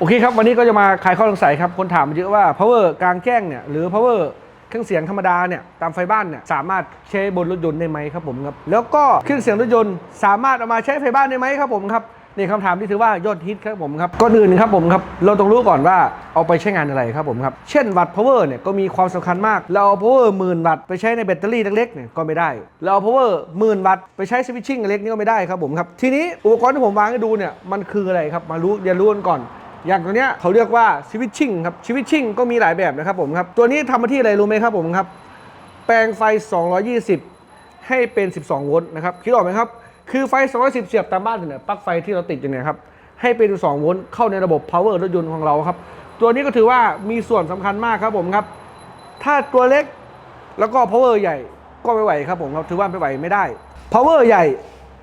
โอเคครับ วันนี้ก็จะมาคลายข้อสงสัยครับ คนถามมาเยอะว่า power กลางแจ้งเนี่ยหรือ power เครื่องเสียงธรรมดาเนี่ยตามไฟบ้านเนี่ยสามารถใช้บนรถยนต์ได้ไหมครับผมครับแล้วก็เครื่องเสียงรถยนต์สามารถเอามาใช้ไฟบ้านได้ไหมครับผมครับนี่คำถามที่ถือว่ายอดฮิตครับผมครับก่อนอื่นครับผมครับเราต้องรู้ก่อนว่าเอาไปใช้งานอะไรครับผมครับเช่นวัตต์ power เนี่ยก็มีความสำคัญมาก เราเอา power หมื่นวัตต์ไปใช้ในแบตเตอรี่เล็กๆเนี่ยก็ไม่ได้ เราเอา power หมื่นวัตต์ไปใช้สวิตชิ่งเล็กนี่ก็ไม่ได้ครับผมครับทีนี้อุปกรณ์ที่ผมวางให้ดูเนี่ยมันคืออะไรครับมารู้เรียนรู้กันก่อน อย่างตัวเนี้ยเขาเรียกว่าสวิตชิ่งครับสวิตชิ่งก็มีหลายแบบนะครับผมครับ ตัวนี้ทำมาที่อะไรรู้ไหมครับผมครับ แปลงไฟ 220 ให้เป็น 12 โวลต์นะครับ คิดออกไหมครับ คือไฟ 210 เสียบตามบ้านเนี่ยปลั๊กไฟที่เราติดอยู่เนี่ยครับ ให้เป็น 12 โวลต์เข้าในระบบ power รถยนต์ของเราครับ ตัวนี้ก็ถือว่ามีส่วนสำคัญมากครับผมครับ ถ้าตัวเล็กแล้วก็ power ใหญ่ก็ไม่ไหวครับผมครับถือว่าไม่ไหวไม่ได้ power ใหญ่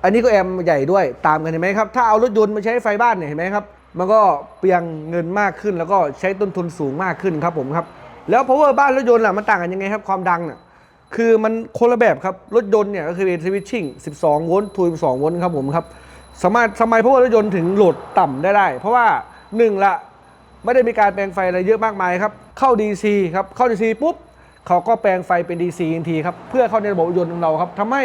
อันนี้ก็แอมป์ใหญ่ด้วยตามกันเห็นไหมครับ ถ้าเอารถยนต์มาใช้ไฟบ้านเนี่ยเห็นไหมครับ มันก็เปลืองเงินมากขึ้น แล้วก็ใช้ต้นทุนสูงมากขึ้นครับผมครับ แล้ว power บ้านรถยนต์ล่ะมันต่างกันยังไงครับความดังน่ะคือมันคนละแบบครับ รถยนต์เนี่ยก็คือเป็นสวิตชิ่ง 12 โวลต์ทู12 โวลต์ครับผมครับสามารถทำไม power รถยนต์ถึงโหลดต่ำได้ได้ เพราะว่าหนึ่งละ ไม่ได้มีการแปลงไฟอะไรเยอะมากมายครับ เข้า DC ครับ เข้า DC ปุ๊บ เขาก็แปลงไฟเป็น DC ทันทีครับ เพื่อเข้าในระบบยนต์ของเราครับทำให้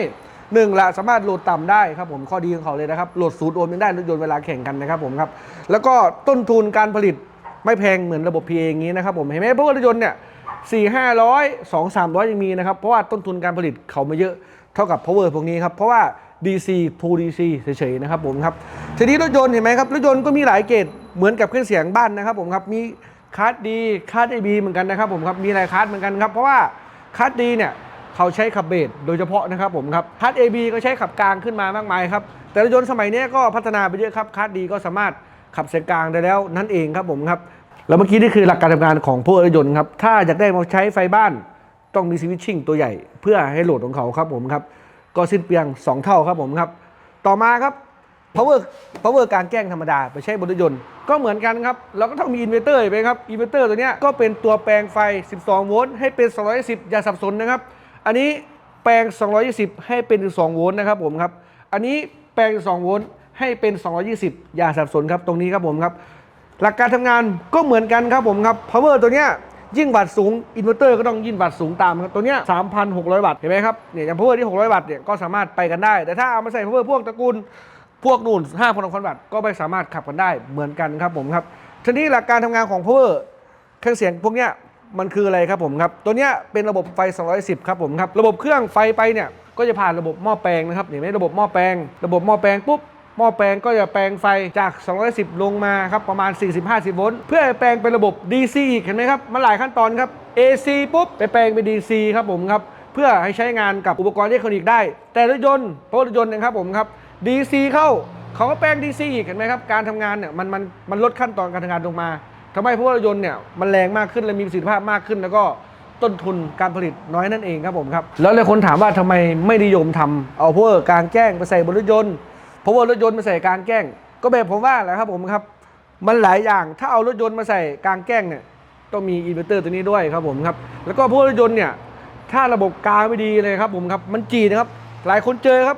หนึ่งละสามารถโหลดต่ำได้ครับผมข้อดีของเขาเลยนะครับโหลดศูนย์โอมยังได้รถยนต์เวลาแข่งกันนะครับผมครับแล้วก็ต้นทุนการผลิตไม่แพงเหมือนระบบ PA อย่างนี้นะครับผมเห็นไหมเพราะว่ารถยนต์เนี่ยสี่ห้าร้อยสองสามร้อยยังมีนะครับเพราะว่าต้นทุนการผลิตเขาไม่เยอะเท่ากับ power พวกนี้ครับเพราะว่า DC to DC เฉยๆนะครับผมครับทีนี้รถยนต์เห็นไหมครับรถยนต์ก็มีหลายเกรดเหมือนกับเครื่องเสียงบ้านนะครับผมครับมีคาร์ดดีคาร์ดไอบีเหมือนกันนะครับผมครับมีหลายคาร์ดเหมือนกันครับเพราะว่าคาร์ดดีเนี่ย เขาใช้ขับเบสโดยเฉพาะนะครับผมครับคาร์ดเบีก็ใช้ขับกลางขึ้นมามากมายครับ แต่รถยนต์สมัยนี้ก็พัฒนาไปเยอะครับคาร์ดดีก็สามารถขับเสียงกลางได้แล้วนั่นเองครับผมครับ แล้วเมื่อกี้นี่คือหลักการทำงานของพวกรถยนต์ครับถ้าอยากได้มาใช้ไฟบ้านต้องมีสวิตชิ่งตัวใหญ่เพื่อให้โหลดของเขาครับผมครับก็สิ้นเปลืองสองเท่าครับผมครับ ต่อมาครับ power power การแกล้งธรรมดา ไปใช้บนรถยนต์ก็เหมือนกันครับ เราก็ต้องมีอินเวอร์เตอร์ไปครับอินเวอร์เตอร์ตัวนี้ก็เป็นตัวแปลงไฟ 12 โวลต์ให้เป็น 210 อย่าสับสนนะครับ อันนี้แปลง 220 ให้เป็น 2 โวลต์นะครับผมครับ อันนี้แปลง 2 โวลต์ให้เป็น 220 อย่าสับสนครับตรงนี้ครับผมครับ หลักการทำงานก็เหมือนกันครับผมครับ power ตัวเนี้ยยิ่งวัตต์สูงอินเวอร์เตอร์ก็ต้องยิ่งวัตต์สูงตามครับตัวเนี้ย3,600 วัตต์เห็นไหมครับเนี่ยอย่าง power ที่ 600 วัตต์เนี่ยก็สามารถไปกันได้ แต่ถ้าเอามาใส่ power พวกตระกูลพวกนู่น5,000วัตต์ก็ไม่สามารถขับกันได้เหมือนกันครับผมครับทีนี้หลักการทำงานของ power เครื่องเสียงพวกเนี้ย มันคืออะไรครับผมครับ ตัวเนี้ยเป็นระบบไฟ 210 ครับผมครับ ระบบเครื่องไฟไปเนี่ยก็จะผ่านระบบหม้อแปลงนะครับเห็นไหมระบบหม้อแปลง ระบบหม้อแปลงปุ๊บหม้อแปลงก็จะแปลงไฟจาก 210 ลงมาครับประมาณ 40-50 โวลต์เพื่อให้แปลงเป็นระบบ DC อีกเห็นไหมครับมันหลายขั้นตอนครับ AC ปุ๊บไปแปลงเป็น DC ครับผมครับเพื่อให้ใช้งานกับอุปกรณ์อิเล็กทรอนิกส์ได้ แต่รถยนต์เพราะรถยนต์นะครับผมครับ DC เข้าเขาก็แปลง DC อีกเห็นไหมครับการทำงานเนี่ยมันมันมันลดขั้นตอนการทำงานลงมา ทำไมเพราะว่ารถยนต์เนี่ยมันแรงมากขึ้นและมีประสิทธิภาพมากขึ้น แล้วก็ต้นทุนการผลิตน้อยนั่นเองครับผมครับ แล้วหลายคนถามว่าทำไมไม่นิยมทำเอาพวกกลางแจ้งไปใส่บนรถยนต์เพราะว่ารถยนต์มาใส่กลางแกล้งก็แบบผมว่าแหละครับผมครับ มันหลายอย่างถ้าเอารถยนต์มาใส่กลางแกล้งเนี่ยต้องมีอินเวอร์เตอร์ตัวนี้ด้วยครับผมครับ แล้วก็พวกรถยนต์เนี่ยถ้าระบบกลางไม่ดีเลยครับผมครับมันจีนะครับหลายคนเจอครับ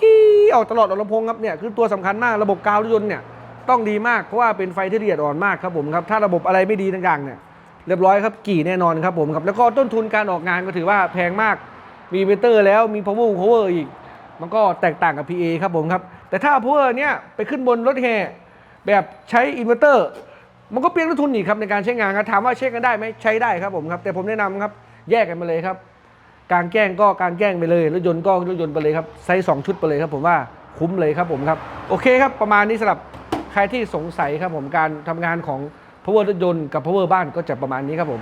จี้ออกตลอดออกลำโพงครับเนี่ยคือตัวสำคัญมากระบบกาวรถยนต์เนี่ย ต้องดีมากเพราะว่าเป็นไฟที่ละเอียดอ่อนมากครับผมครับถ้าระบบอะไรไม่ดีต่างๆเนี่ยเรียบร้อยครับกี่แน่นอนครับผมครับแล้วก็ต้นทุนการออกงานก็ถือว่าแพงมากมีเวอร์เตอร์แล้วมี power cover อีก มันก็แตกต่างกับ PA ครับผมครับ แต่ถ้าพวกเนี้ยไปขึ้นบนรถแห่แบบใช้อินเวอร์เตอร์มันก็เปลี่ยนต้นทุนอีกครับในการใช้งานครับถามว่าใช้กันได้ไหมใช้ได้ครับผมครับ แต่ผมแนะนำครับแยกกันมาเลยครับ การแกล้งก็การแกล้งไปเลยรถยนต์ก็รถยนต์ไปเลยครับใช้สองชุดไปเลยครับผมว่าคุ้มเลยครับผมครับโอเคครับประมาณนี้สำหรับ ใครที่สงสัยครับผมการทำงานของ power รถยนต์กับ power บ้านก็จะประมาณนี้ครับผม